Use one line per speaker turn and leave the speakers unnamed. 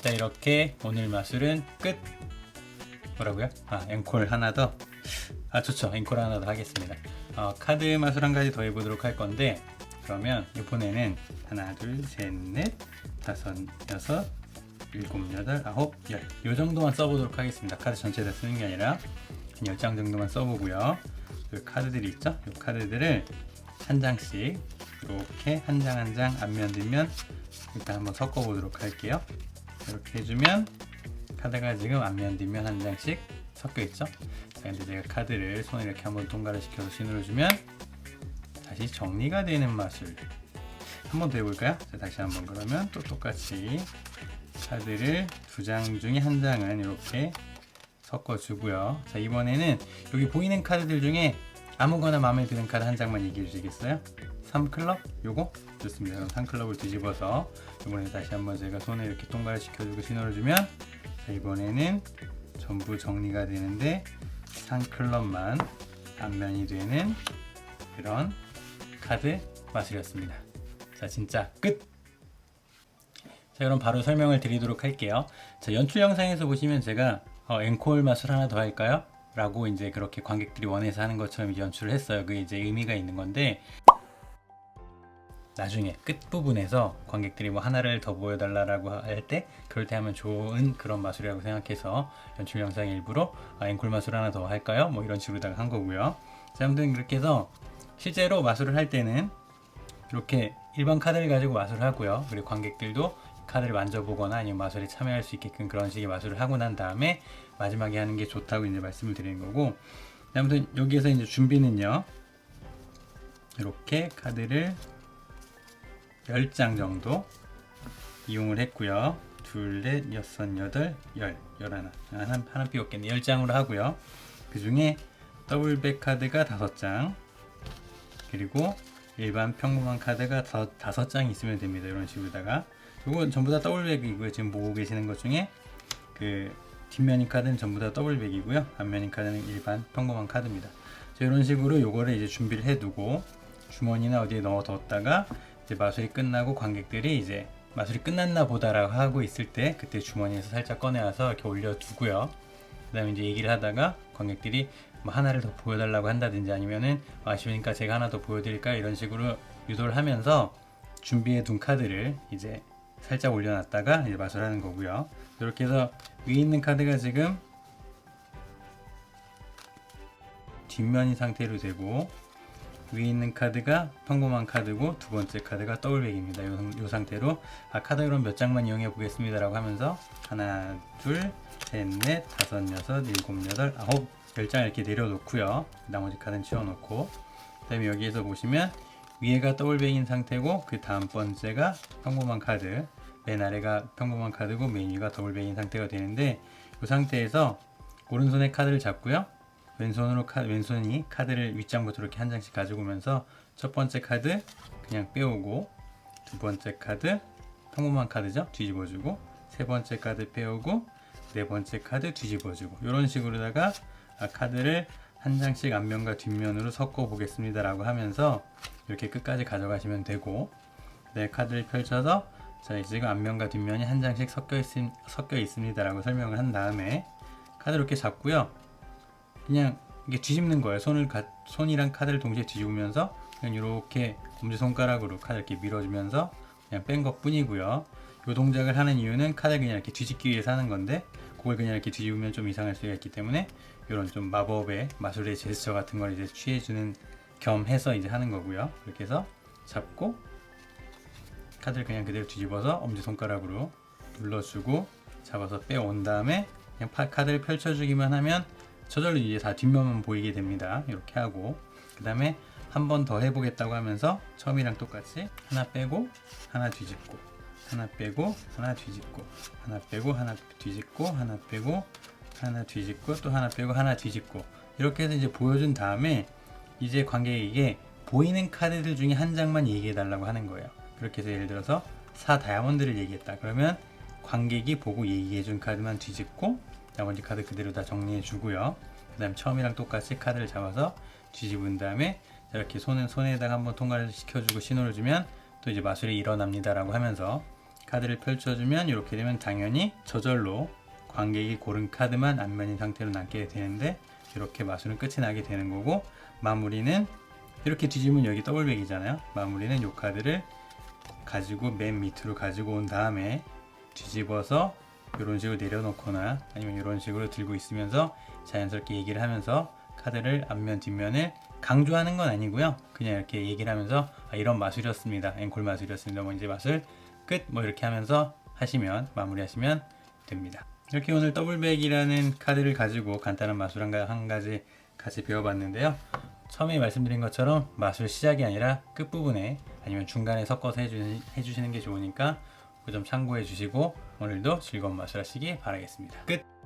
자 이렇게 오늘 마술은 끝 뭐라고요? 아 앵콜 하나 더. 아 좋죠. 앵콜 하나 더 하겠습니다. 어, 카드 마술 한 가지 더 해보도록 할 건데 그러면 이번에는 하나 둘셋넷 다섯 여섯 일곱 여덟 아홉 열 요 정도만 써보도록 하겠습니다. 카드 전체 다 쓰는 게 아니라 한 10장 정도만 써보고요. 그 카드들이 있죠? 이 카드들을 한 장씩 이렇게 한 장 한 장 앞면 뒷면 일단 한번 섞어 보도록 할게요. 이렇게 해주면 카드가 지금 앞면 뒷면 한 장씩 섞여 있죠. 자, 근데 제가 카드를 손에 이렇게 한번 동가를 시켜서 신호를 주면 다시 정리가 되는 마술. 한 번 더 해볼까요? 자, 다시 한번 그러면 또 똑같이 카드를 두 장 중에 한 장은 이렇게 섞어주고요. 자 이번에는 여기 보이는 카드들 중에 아무거나 마음에 드는 카드 한 장만 얘기해 주시겠어요? 3클럽? 요거? 좋습니다. 그럼 3클럽을 뒤집어서 이번에 다시 한번 제가 손에 이렇게 통과를 시켜주고 신호를 주면 자 이번에는 전부 정리가 되는데 3클럽만 앞면이 되는 그런 카드 마술이었습니다. 자 진짜 끝! 자 그럼 바로 설명을 드리도록 할게요. 자 연출 영상에서 보시면 제가 어, 앵콜 마술 하나 더 할까요? 라고 이제 그렇게 관객들이 원해서 하는 것처럼 연출을 했어요. 그게 이제 의미가 있는 건데 나중에 끝부분에서 관객들이 뭐 하나를 더 보여달라고 할 때 그럴 때 하면 좋은 그런 마술이라고 생각해서 연출 영상 일부러 아, 앵콜 마술 하나 더 할까요? 뭐 이런 식으로다가 한 거고요. 자, 아무튼 그렇게 해서 실제로 마술을 할 때는 이렇게 일반 카드를 가지고 마술을 하고요. 그리고 관객들도 카드를 만져보거나 아니면 마술에 참여할 수 있게끔 그런 식의 마술을 하고 난 다음에 마지막에 하는 게 좋다고 이제 말씀을 드리는 거고 아무튼 여기에서 이제 준비는요 이렇게 카드를 10장 정도 이용을 했고요. 둘, 넷, 여섯, 여덟, 열, 열하나. 하나, 하나 삐었겠네. 10장으로 하고요. 그 중에 더블백 카드가 5장. 그리고 일반 평범한 카드가 더, 5장 있으면 됩니다. 이런 식으로다가. 이건 전부 다 더블백이고요. 지금 보고 계시는 것 중에 그 뒷면인 카드는 전부 다 더블백이고요. 앞면인 카드는 일반 평범한 카드입니다. 자, 이런 식으로 요거를 이제 준비를 해두고 주머니나 어디에 넣어뒀다가 이제 마술이 끝나고 관객들이 이제 마술이 끝났나 보다라고 하고 있을 때 그때 주머니에서 살짝 꺼내와서 이렇게 올려두고요. 그 다음에 이제 얘기를 하다가 관객들이 뭐 하나를 더 보여달라고 한다든지 아니면은 아쉬우니까 제가 하나 더 보여드릴까 이런 식으로 유도를 하면서 준비해 둔 카드를 이제 살짝 올려놨다가 이제 마술하는 거고요. 이렇게 해서 위에 있는 카드가 지금 뒷면이 상태로 되고 위에 있는 카드가 평범한 카드고 두 번째 카드가 더블백입니다. 이 상태로 아 카드 그럼 몇 장만 이용해 보겠습니다라고 하면서 하나 둘 셋 넷 다섯 여섯 일곱 여덟 아홉 열 장 이렇게 내려놓고요. 나머지 카드는 치워놓고 그다음에 여기에서 보시면 위에가 더블백인 상태고 그 다음 번째가 평범한 카드 맨 아래가 평범한 카드고 맨 위가 더블백인 상태가 되는데 이 상태에서 오른손에 카드를 잡고요 왼손으로 카, 왼손이 카드를 윗장부터 이렇게 한 장씩 가지고 오면서 첫 번째 카드 그냥 빼오고 두 번째 카드 평범한 카드죠? 뒤집어주고 세 번째 카드 빼오고 네 번째 카드 뒤집어주고 이런 식으로다가 아, 카드를 한 장씩 앞면과 뒷면으로 섞어 보겠습니다 라고 하면서 이렇게 끝까지 가져가시면 되고 네 카드를 펼쳐서 자 지금 앞면과 뒷면이 한 장씩 섞여, 있, 섞여 있습니다 라고 설명을 한 다음에 카드 를 이렇게 잡고요 그냥 이게 뒤집는 거예요 손을 가, 손이랑 카드를 동시에 뒤집으면서 그냥 이렇게 엄지 손가락으로 카드 를 이렇게 밀어주면서 그냥 뺀 것 뿐이고요 이 동작을 하는 이유는 카드를 그냥 이렇게 뒤집기 위해서 하는 건데 그걸 그냥 이렇게 뒤집으면 좀 이상할 수가 있기 때문에 이런 좀 마법의 마술의 제스처 같은 걸 이제 취해주는 겸 해서 이제 하는 거고요. 그렇게 해서 잡고 카드를 그냥 그대로 뒤집어서 엄지 손가락으로 눌러주고 잡아서 빼온 다음에 그냥 카드를 펼쳐주기만 하면 저절로 이제 다 뒷면만 보이게 됩니다. 이렇게 하고 그 다음에 한 번 더 해보겠다고 하면서 처음이랑 똑같이 하나 빼고 하나 뒤집고 하나 빼고 하나 뒤집고 하나 빼고 하나 뒤집고 하나 빼고 하나 뒤집고 또 하나 빼고 하나 뒤집고 이렇게 해서 이제 보여준 다음에 이제 관객에게 보이는 카드들 중에 한 장만 얘기해 달라고 하는 거예요. 그렇게 해서 예를 들어서 4 다이아몬드를 얘기했다. 그러면 관객이 보고 얘기해 준 카드만 뒤집고 나머지 카드 그대로 다 정리해 주고요. 그 다음 처음이랑 똑같이 카드를 잡아서 뒤집은 다음에 이렇게 손은 손에다가 한번 통과를 시켜주고 신호를 주면 또 이제 마술이 일어납니다라고 하면서 카드를 펼쳐주면 이렇게 되면 당연히 저절로 관객이 고른 카드만 앞면인 상태로 남게 되는데 이렇게 마술은 끝이 나게 되는 거고 마무리는 이렇게 뒤집으면 여기 더블백이잖아요. 마무리는 이 카드를 가지고 맨 밑으로 가지고 온 다음에 뒤집어서 이런 식으로 내려놓거나 아니면 이런 식으로 들고 있으면서 자연스럽게 얘기를 하면서 카드를 앞면 뒷면을 강조하는 건 아니고요. 그냥 이렇게 얘기를 하면서 아, 이런 마술이었습니다. 앵콜 마술이었습니다. 뭐 이제 마술 끝 뭐 이렇게 하면서 하시면 마무리하시면 됩니다. 이렇게 오늘 더블백이라는 카드를 가지고 간단한 마술 한, 가지 같이 배워봤는데요. 처음에 말씀드린 것처럼 마술 시작이 아니라 끝부분에 아니면 중간에 섞어서 해주, 해주시는 게 좋으니까 그 점 참고해 주시고 오늘도 즐거운 마술 하시기 바라겠습니다. 끝!